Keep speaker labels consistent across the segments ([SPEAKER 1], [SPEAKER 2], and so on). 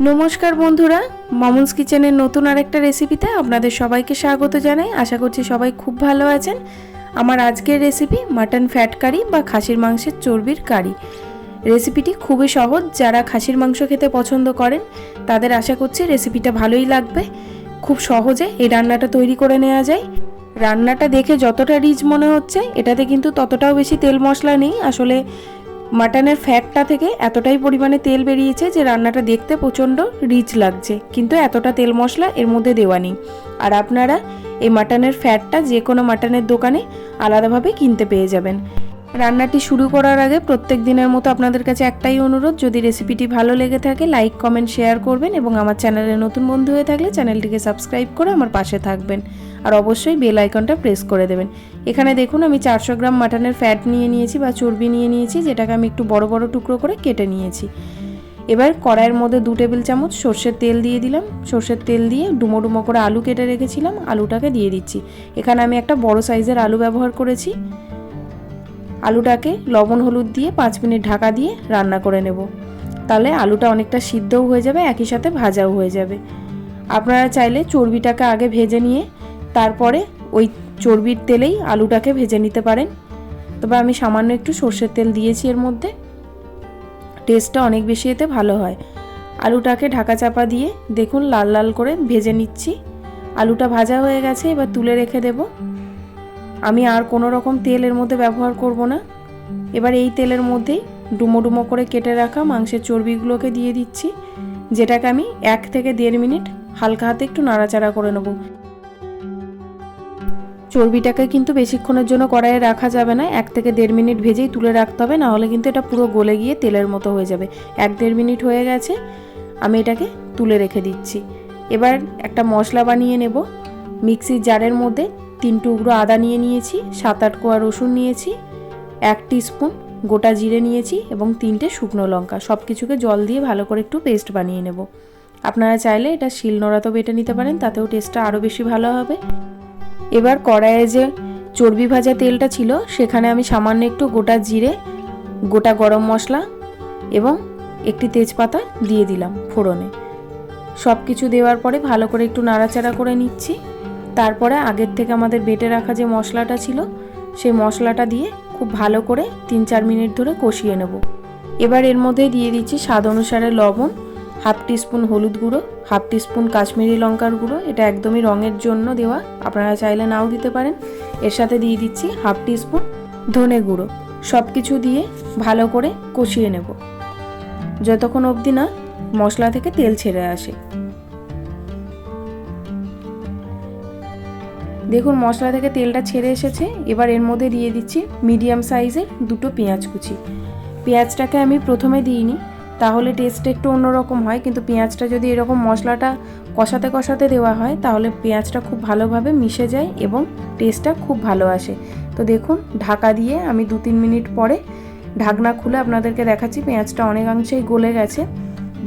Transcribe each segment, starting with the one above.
[SPEAKER 1] নমস্কার বন্ধুরা, মামুনস কিচেনের নতুন আরেকটা রেসিপিতে আপনাদের সবাইকে স্বাগত জানাই। আশা করছি সবাই খুব ভালো আছেন। আমার আজকের রেসিপি মাটন ফ্যাট কারি বা খাসির মাংসের চর্বির কারি। রেসিপিটি খুবই সহজ, যারা খাসির মাংস খেতে পছন্দ করেন, তাদের আশা করছি রেসিপিটা ভালোই লাগবে। খুব সহজে এই রান্নাটা তৈরি করে নেওয়া যায়। রান্নাটা দেখে যতটা রিচ মনে হচ্ছে, এটাতে কিন্তু ততটাও বেশি তেল মশলা নেই। আসলে মাটনের ফ্যাটটা থেকে এতটাই পরিমাণে তেল বেরিয়েছে যে রান্নাটা দেখতে প্রচণ্ড রিচ লাগছে। কিন্তু এতটা তেল মশলা এর মধ্যে দেওয়া নেই। আর আপনারা এই মাটনের ফ্যাটটা যে কোনো মাটনের দোকানে আলাদাভাবে কিনতে পেয়ে যাবেন। রান্নাটি শুরু করার আগে প্রত্যেক দিনের মতো আপনাদের কাছে একটাই অনুরোধ, যদি রেসিপিটি ভালো লেগে থাকে, লাইক, কমেন্ট, শেয়ার করবেন এবং আমার চ্যানেলে নতুন বন্ধু হয়ে থাকলে চ্যানেলটিকে সাবস্ক্রাইব করে আমার পাশে থাকবেন। আর অবশ্যই বেল আইকনটা প্রেস করে দেবেন। এখানে দেখুন, আমি চারশো গ্রাম মাটনের ফ্যাট নিয়ে নিয়েছি বা চর্বি নিয়ে নিয়েছি, যেটাকে আমি একটু বড় বড় টুকরো করে কেটে নিয়েছি। এবার কড়াইয়ের মধ্যে দু টেবিল চামচ সর্ষের তেল দিয়ে দিলাম। সর্ষের তেল দিয়ে ডুমো ডুমো করে আলু কেটে রেখেছিলাম, আলুটাকে দিয়ে দিচ্ছি। এখানে আমি একটা বড় সাইজের আলু ব্যবহার করেছি। আলুটাকে লবণ হলুদ দিয়ে পাঁচ মিনিট ঢাকা দিয়ে রান্না করে নেব। তাহলে আলুটা অনেকটা সিদ্ধও হয়ে যাবে, একই সাথে ভাজাও হয়ে যাবে। আপনারা চাইলে চর্বিটাকে আগে ভেজে নিয়ে তারপরে ওই চর্বির তেলেই আলুটাকে ভেজে নিতে পারেন। তবে আমি সামান্য একটু সর্ষের তেল দিয়েছি এর মধ্যে। টেস্টটা অনেক বেশি এতে ভালো হয়। আলুটাকে ঢাকা চাপা দিয়ে দেখুন লাল লাল করে ভেজে নিচ্ছি। আলুটা ভাজা হয়ে গেছে, এবার তুলে রেখে দেব। আমি আর কোনো রকম তেল এর মধ্যে ব্যবহার করব না। এবার এই তেলের মধ্যেই ডুমো ডুমো করে কেটে রাখা মাংসের চর্বিগুলোকে দিয়ে দিচ্ছি, যেটাকে আমি এক থেকে দেড় মিনিট হালকা হাতে একটু নাড়াচাড়া করে নেব। চর্বিটাকে কিন্তু বেশিক্ষণের জন্য কড়াইয়ে রাখা যাবে না। এক থেকে দেড় মিনিট ভেজেই তুলে রাখতে হবে নাহলে কিন্তু এটা পুরো গলে গিয়ে তেলের মতো হয়ে যাবে। এক দেড় মিনিট হয়ে গেছে, আমি এটাকে তুলে রেখে দিচ্ছি। এবার একটা মশলা বানিয়ে নেব। মিক্সির জারের মধ্যে তিন টুকরো আদা নিয়ে নিয়েছি, সাত আট কোয়া রসুন নিয়েছি, এক স্পুন গোটা জিরে নিয়েছি এবং তিনটে শুকনো লঙ্কা। সব কিছুকে জল দিয়ে ভালো করে একটু পেস্ট বানিয়ে নেব। আপনারা চাইলে এটা শিল নোড়াতেও বেটে নিতে পারেন, তাতেও টেস্টটা আরও বেশি ভালো হবে। এবার কড়াইয়ে যে চর্বি ভাজা তেলটা ছিল, সেখানে আমি সামান্য একটু গোটা জিরে, গোটা গরম মশলা এবং একটি তেজপাতা দিয়ে দিলাম ফোড়নে। সব কিছু দেওয়ার পরে ভালো করে একটু নাড়াচাড়া করে নিচ্ছি। তারপরে আগের থেকে আমাদের বেটে রাখা যে মশলাটা ছিল, সেই মশলাটা দিয়ে খুব ভালো করে তিন চার মিনিট ধরে কষিয়ে নেব। এবার এর মধ্যে দিয়ে দিচ্ছি স্বাদ অনুসারে লবণ হাফ টিস্পুন হলুদ গুঁড়ো, হাফ টিস্পুন কাশ্মীরি লঙ্কার গুঁড়ো, এটা একদমই রঙের জন্য দেওয়া, আপনারা চাইলে নাও দিতে পারেন। এর সাথে দিয়ে দিচ্ছি হাফ টিস্পুন ধনে গুঁড়ো। সব কিছু দিয়ে ভালো করে কষিয়ে নেব। যতক্ষণ অবধি না মশলা থেকে তেল ছেড়ে আসে। দেখুন, মশলা থেকে তেলটা ছেড়ে এসেছে। এবার এর মধ্যে দিয়ে দিচ্ছি মিডিয়াম সাইজের দুটো পেঁয়াজ কুচি। পেঁয়াজটাকে আমি প্রথমে দিইনি তাহলে টেস্ট একটু অন্যরকম হয়, কিন্তু পেঁয়াজটা যদি এরকম মশলাটা কষাতে কষাতে দেওয়া হয়, তাহলে পেঁয়াজটা খুব ভালোভাবে মিশে যায় এবং টেস্টটা খুব ভালো আসে। তো দেখুন, ঢাকা দিয়ে আমি দু তিন মিনিট পরে ঢাকনা খুলে আপনাদেরকে দেখাচ্ছি, পেঁয়াজটা অনেকাংশেই গলে গেছে।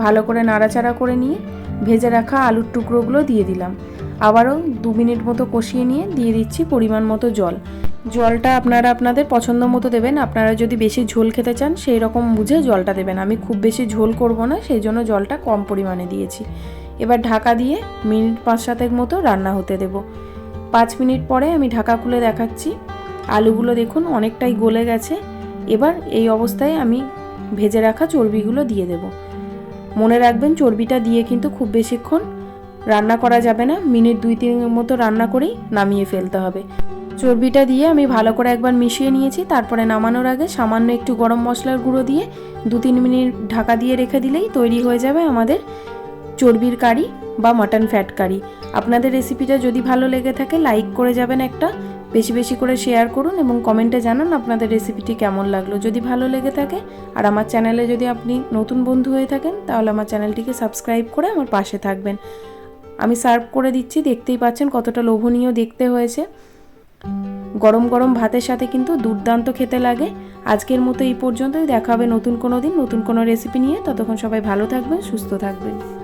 [SPEAKER 1] ভালো করে নাড়াচাড়া করে নিয়ে ভেজে রাখা আলুর টুকরোগুলো দিয়ে দিলাম। আবারও দু মিনিট মতো কষিয়ে নিয়ে দিয়ে দিচ্ছি পরিমাণ মতো জল। জলটা আপনারা আপনাদের পছন্দ মতো দেবেন। আপনারা যদি বেশি ঝোল খেতে চান, সেই রকম বুঝে জলটা দেবেন। আমি খুব বেশি ঝোল করব না, সেই জন্য জলটা কম পরিমাণে দিয়েছি। এবার ঢাকা দিয়ে মিনিট পাঁচ সাতেক মতো রান্না হতে দেব। পাঁচ মিনিট পরে আমি ঢাকা খুলে দেখাচ্ছি। আলুগুলো দেখুন অনেকটাই গলে গেছে। এবার এই অবস্থায় আমি ভেজে রাখা চর্বিগুলো দিয়ে দেব। মনে রাখবেন চর্বিটা দিয়ে কিন্তু খুব বেশিক্ষণ রান্না করা যাবে না। মিনিট দুই তিনের মতো রান্না করেই নামিয়ে ফেলতে হবে। চর্বিটা দিয়ে আমি ভালো করে একবার মিশিয়ে নিয়েছি। তারপরে নামানোর আগে সামান্য একটু গরম মশলার গুঁড়ো দিয়ে দু তিন মিনিট ঢাকা দিয়ে রেখে দিলেই তৈরি হয়ে যাবে আমাদের চর্বির কারি বা মাটন ফ্যাট কারি। আপনাদের রেসিপিটা যদি ভালো লেগে থাকে, লাইক করে যাবেন একটা, বেশি বেশি করে শেয়ার করুন এবং কমেন্টে জানান আপনাদের রেসিপিটি কেমন লাগল। যদি ভালো লেগে থাকে আর আমার চ্যানেলে যদি আপনি নতুন বন্ধু হয়ে থাকেন, তাহলে আমার চ্যানেলটিকে সাবস্ক্রাইব করে আমার পাশে থাকবেন। আমি সার্ভ করে দিচ্ছি, দেখতেই পাচ্ছেন কতটা লোভনীয় দেখতে হয়েছে। গরম গরম ভাতের সাথে কিন্তু দুর্দান্ত খেতে লাগে। আজকের মতো এই পর্যন্তই। দেখা হবে নতুন কোনো দিন, নতুন কোনো রেসিপি নিয়ে। ততক্ষণ সবাই ভালো থাকবেন, সুস্থ থাকবেন।